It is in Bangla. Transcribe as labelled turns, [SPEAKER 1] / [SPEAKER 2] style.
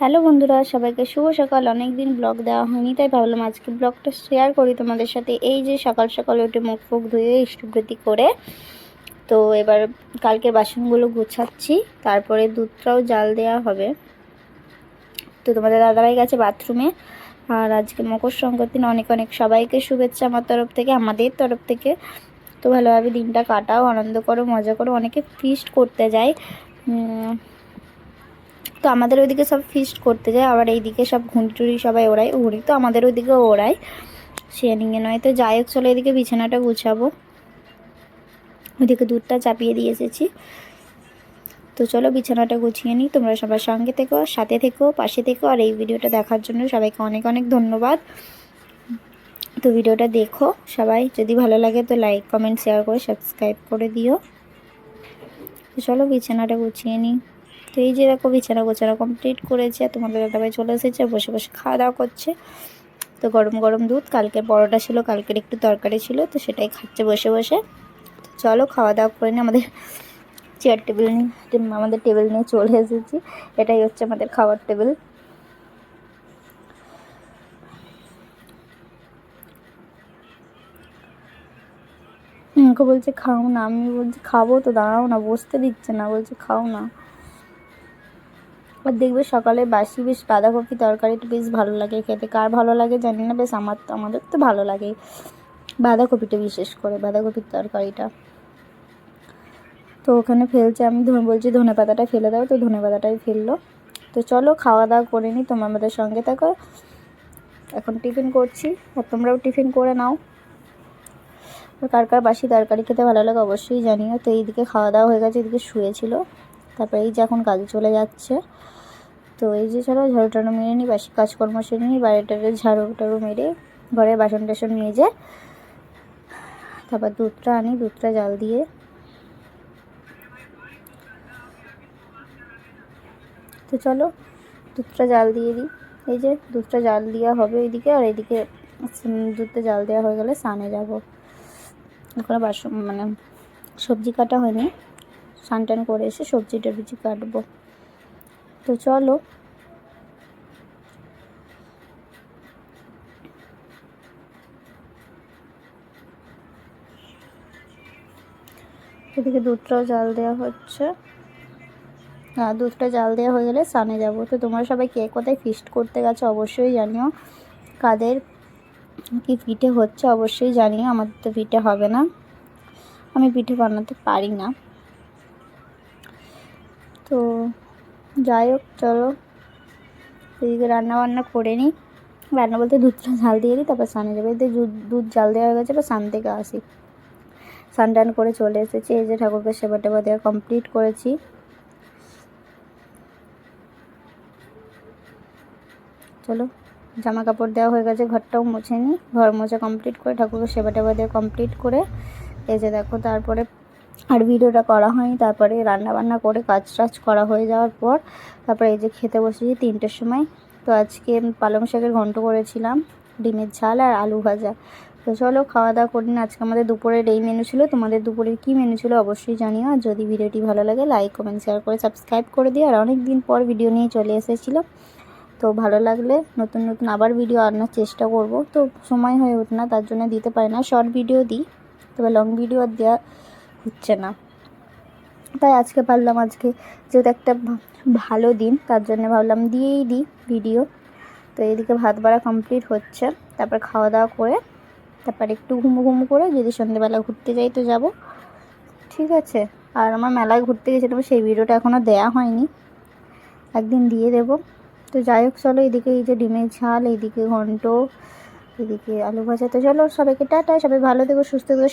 [SPEAKER 1] হ্যালো বন্ধুরা, সবাইকে শুভ সকাল। অনেক দিন ব্লগ দেওয়া হয়নি, তাই ভাবলাম আজকে ব্লগটা শেয়ার করি তোমাদের সাথে। এই যে সকাল সকাল উঠে মুখ ফুক ধুয়ে ইষ্টবৃত্তি করে, তো এবার কালকের বাসনগুলো গুছাচ্ছি, তারপরে দুধটাও জাল দেওয়া হবে। তো তোমাদের দাদাভাই গেছে বাথরুমে আর আজকে মকর সংক্রান্তি অনেক অনেক সবাইকে শুভেচ্ছা আমার তরফ থেকে, আমাদের তরফ থেকে। তো ভালোভাবে দিনটা কাটাও, আনন্দ করো, মজা করো, অনেকে ফিস্ট করতে যায়। তো আমাদের ওইদিকে সব ফিস্ট করতে যায়, আবার এইদিকে সব ঘুঁটুরি সবাই ওড়ায় ঘুরি তো আমাদের ওইদিকে ওড়ায়। সে নিয়ে নয় তো যাই হোক, চলো এদিকে বিছানাটা গুছাবো। ওইদিকে দুধটা চাপিয়ে দিয়ে এসেছি। তো চলো বিছানাটা গুছিয়ে নিই, তোমরা সবার সঙ্গে থেকো, সাথে থেকো, পাশে থেকো, আর এই ভিডিওটা দেখার জন্য সবাইকে অনেক অনেক ধন্যবাদ। তো ভিডিওটা দেখো সবাই, যদি ভালো লাগে তো লাইক কমেন্ট শেয়ার করে সাবস্ক্রাইব করে দিও। তো চলো বিছানাটা গুছিয়ে নিই। তো এই যে দেখো বিছানা গোছানো কমপ্লিট করেছে তোমাদের দাদাভাই চলে এসেছে, বসে বসে খাওয়া দাওয়া করছে। তো গরম গরম দুধ কালকের পরোটা ছিল, কালকের একটু তরকারি ছিল, তো সেটাই খাচ্ছে বসে বসে। তো চলো খাওয়া দাওয়া করে নিয়ে আমাদের চেয়ার টেবিল নিয়ে, আমাদের টেবিল নিয়ে চলে এসেছি। এটাই হচ্ছে আমাদের খাওয়ার টেবিল বলছে, খাও না। আমি বলছি, খাব তো, দাঁড়াও না, বসতে দিচ্ছে না। বলছে, খাও না। আর দেখবে সকালে বাসি বেশ বাঁধাকপি তরকারিটা বেশ ভালো লাগে খেতে। কার ভালো লাগে জানি না, বেশ আমার তো, আমাদের তো ভালো লাগে বাঁধাকপিটা বিশেষ করে, বাঁধাকপির তরকারিটা। তো ওখানে ফেলছে, আমি বলছি ধনে পাতাটা ফেলে দাও, তো ধনে পাতাটাই ফেলল। তো চলো খাওয়া দাওয়া করে নিই তোমরা আমাদের সঙ্গে থাকো। এখন টিফিন করছি, আর তোমরাও টিফিন করে নাও। কার কার বাসি তরকারি খেতে ভালো লাগে অবশ্যই জানিও। তো এইদিকে খাওয়া দাওয়া হয়ে গেছে, এদিকে শুয়েছিল। তারপরে এই যে এখন কাজে চলে যাচ্ছে। তো এই যে চলো ঝাড়ু টাড়ু মেরে নিই বাসি কাজকর্ম সেরে নিই বাড়িটারে ঝাড়ু টাড়ু মেরে ঘরে বাসন টাসন মেজে তারপর দুধটা আনি, দুধটা জাল দিয়ে। তো চলো দুধটা জাল দিয়ে দিই। এই যে দুধটা জাল দেওয়া হবে ওইদিকে আর এইদিকে দুধটা জাল দেওয়া হয়ে গেলে সানে যাব। ওখানে বাসন মানে সবজি কাটা হয়নি। স্নান টান করে এসে সবজি টবজি কাটবো। তো চলো। এদিকে দুধটাও জাল দেওয়া হচ্ছে। হ্যাঁ দুধটা জাল দেওয়া হয়ে গেলে স্নানে যাব। তো তোমরা সবাই কে কোথায় ফিস্ট করতে গেছো অবশ্যই জানিও। কাদের কি পিঠে হচ্ছে অবশ্যই জানিও, আমাদের তো পিঠে হবে না। আমি পিঠে বানাতে পারি না। তো যাই হোক চলো। এদিকে রান্না বান্না করে নিই। রান্না বলতে দুধটা ঝাল দিয়ে দিই, তারপর স্নানে যাবে এতে দুধ জাল দেওয়া হয়ে গেছে, এবার স্নান থেকে আসি। স্নান টান করে চলে এসেছি। এই যে ঠাকুরকে সেবা টেবা দেওয়া কমপ্লিট করেছি। চলো, জামা কাপড় দেওয়া হয়ে গেছে, ঘরটাও মুছে নিই। ঘর মোছা কমপ্লিট করে ঠাকুরকে সেবা টেবা দেওয়া কমপ্লিট করে, এই যে দেখো, তারপরে আর ভিডিওটা করা হয়নি, তারপরে রান্না বান্না করে কাজ টাজ করা হয়ে যাওয়ার পর, তারপরে এই যে খেতে বসেছি তিনটের সময়। তো আজকে পালং শাকের ঘন্ট করেছিলাম, ডিমের ঝাল আর আলু ভাজা। তো চলো খাওয়া দাওয়া করি না আজকে আমাদের দুপুরের এই মেনু ছিল। তোমাদের দুপুরের কী মেনু ছিল অবশ্যই জানিও। আর যদি ভিডিওটি ভালো লাগে লাইক কমেন্ট শেয়ার করে সাবস্ক্রাইব করে দিও। আর অনেক দিন পর ভিডিও নিয়ে চলে এসেছিল তো ভালো লাগলে নতুন নতুন আবার ভিডিও আনার চেষ্টা করব। তো সময় হয়ে ওঠে না, তার জন্য দিতে পারি না। শর্ট ভিডিও দিই। তবে লং ভিডিও আর দেওয়া হচ্ছে না। তাই আজকে ভাবলাম, আজকে যেহেতু একটা ভালো দিন, তার জন্য ভাবলাম দিয়েই দিই ভিডিও তো এদিকে ভাত বাড়া কমপ্লিট হচ্ছে। তারপর খাওয়া দাওয়া করে, তারপর একটু ঘুমো ঘুমো করে যদি সন্ধ্যেবেলা ঘুরতে যাই তো যাব। ঠিক আছে। আর আমার মেলায় ঘুরতে গেছিলাম, সেই ভিডিওটা এখনও দেয়া হয়নি। একদিন দিয়ে দেবো। তো যাই হোক, চলো এদিকে এই যে ডিমের ঝাল এইদিকে ঘন্ট, এদিকে আলু ভাজা। তো চলো সবাইকে টাটা, সবাই ভালো থেকো, সুস্থ থেকো